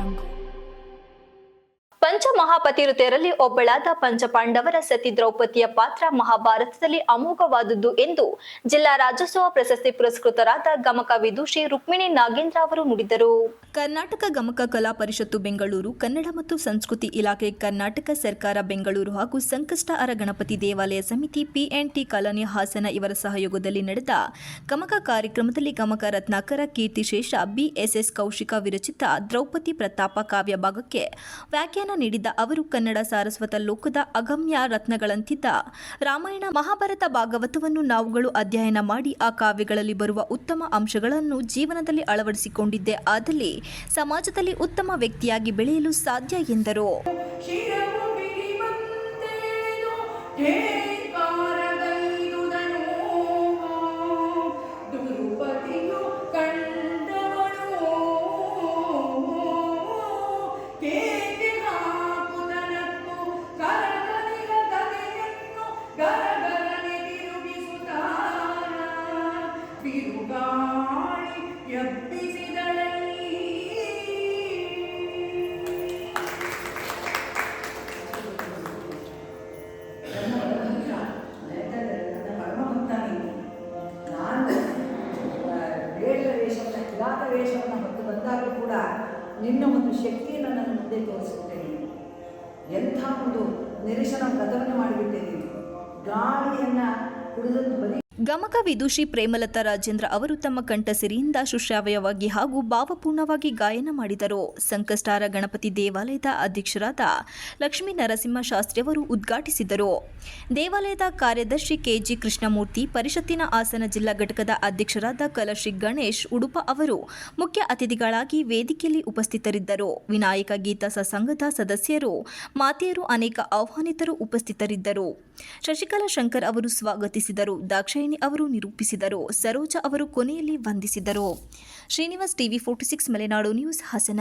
jungle. ಮಹಾಪತಿರುತೆಯರಲ್ಲಿ ಒಬ್ಬಳಾದ ಪಂಚಪಾಂಡವರ ಸತಿ ದ್ರೌಪದಿಯ ಪಾತ್ರ ಮಹಾಭಾರತದಲ್ಲಿ ಅಮೋಘವಾದುದು ಎಂದು ಜಿಲ್ಲಾ ರಾಜ್ಯೋತ್ಸವ ಪ್ರಶಸ್ತಿ ಪುರಸ್ಕೃತರಾದ ಗಮಕ ವಿದೂಷಿ ರುಕ್ಮಿಣಿ ನಾಗೇಂದ್ರ ಅವರು ನುಡಿದರು. ಕರ್ನಾಟಕ ಗಮಕ ಕಲಾ ಪರಿಷತ್ತು ಬೆಂಗಳೂರು, ಕನ್ನಡ ಮತ್ತು ಸಂಸ್ಕೃತಿ ಇಲಾಖೆ, ಕರ್ನಾಟಕ ಸರ್ಕಾರ ಬೆಂಗಳೂರು ಹಾಗೂ ಸಂಕಷ್ಟ ಅರ ಗಣಪತಿ ದೇವಾಲಯ ಸಮಿತಿ ಪಿಎನ್ಟಿ ಕಾಲನಿ ಹಾಸನ ಇವರ ಸಹಯೋಗದಲ್ಲಿ ನಡೆದ ಗಮಕ ಕಾರ್ಯಕ್ರಮದಲ್ಲಿ ಗಮಕ ರತ್ನಾಕರ ಕೀರ್ತಿಶೇಷ ಬಿಎಸ್ಎಸ್ ಕೌಶಿಕ ವಿರಚಿತ ದ್ರೌಪದಿ ಪ್ರತಾಪ ಕಾವ್ಯ ಭಾಗಕ್ಕೆ ವ್ಯಾಖ್ಯಾನ ನೀಡಿದ್ದ ಅವರು ಕನ್ನಡ ಸಾರಸ್ವತ ಲೋಕದ ಅಗಮ್ಯ ರತ್ನಗಳಂತಿದ್ದ ರಾಮಾಯಣ ಮಹಾಭಾರತ ಭಾಗವತವನ್ನು ನಾವುಗಳು ಅಧ್ಯಯನ ಮಾಡಿ ಆ ಕಾವ್ಯಗಳಲ್ಲಿ ಬರುವ ಉತ್ತಮ ಅಂಶಗಳನ್ನು ಜೀವನದಲ್ಲಿ ಅಳವಡಿಸಿಕೊಂಡಿದ್ದೆ. ಆದಲ್ಲಿ ಸಮಾಜದಲ್ಲಿ ಉತ್ತಮ ವ್ಯಕ್ತಿಯಾಗಿ ಬೆಳೆಯಲು ಸಾಧ್ಯ ಎಂದರು. ಕಿರಾತ ವೇಷವನ್ನು ಹೊತ್ತು ಬಂದಾಗಲೂ ಕೂಡ ನಿನ್ನ ಒಂದು ಶಕ್ತಿಯನ್ನು ನನ್ನ ಮುಂದೆ ತೋರಿಸುತ್ತೇನೆ ಎಂಥ ಒಂದು ನಿರೀಶನ ವ್ರತವನ್ನು ಮಾಡಿಬಿಟ್ಟೆ ನೀನು. ಗಾಳಿಯನ್ನು ಬರೀ ಗಮಕ ವಿದುಷಿ ಪ್ರೇಮಲತಾ ರಾಜೇಂದ್ರ ಅವರು ತಮ್ಮ ಕಂಠಸಿರಿಯಿಂದ ಸುಶ್ರಾವ್ಯವಾಗಿ ಹಾಗೂ ಭಾವಪೂರ್ಣವಾಗಿ ಗಾಯನ ಮಾಡಿದರು. ಸಂಕಷ್ಟಾರ ಗಣಪತಿ ದೇವಾಲಯದ ಅಧ್ಯಕ್ಷರಾದ ಲಕ್ಷ್ಮೀ ನರಸಿಂಹ ಶಾಸ್ತ್ರಿ ಅವರು ಉದ್ಘಾಟಿಸಿದರು. ದೇವಾಲಯದ ಕಾರ್ಯದರ್ಶಿ ಕೆಜಿ ಕೃಷ್ಣಮೂರ್ತಿ, ಪರಿಷತ್ತಿನ ಹಾಸನ ಜಿಲ್ಲಾ ಘಟಕದ ಅಧ್ಯಕ್ಷರಾದ ಕಲಶ್ರೀ ಗಣೇಶ್ ಉಡುಪ ಅವರು ಮುಖ್ಯ ಅತಿಥಿಗಳಾಗಿ ವೇದಿಕೆಯಲ್ಲಿ ಉಪಸ್ಥಿತರಿದ್ದರು. ವಿನಾಯಕ ಗೀತಾ ಸಂಘದ ಸದಸ್ಯರು, ಮಾತೆಯರು ಅನೇಕ ಆಹ್ವಾನಿತರು ಉಪಸ್ಥಿತರಿದ್ದರು. ಶಶಿಕಲಾ ಶಂಕರ್ ಅವರು ಸ್ವಾಗತಿಸಿದರು. ದಾಕ್ಷಾಯಿಣಿ ಅವರು ನಿರೂಪಿಸಿದರು. ಸರೋಜ ಅವರು ಕೊನೆಯಲ್ಲಿ ವಂದಿಸಿದರು. Srinivas TV forty six Malenadu news Hassan.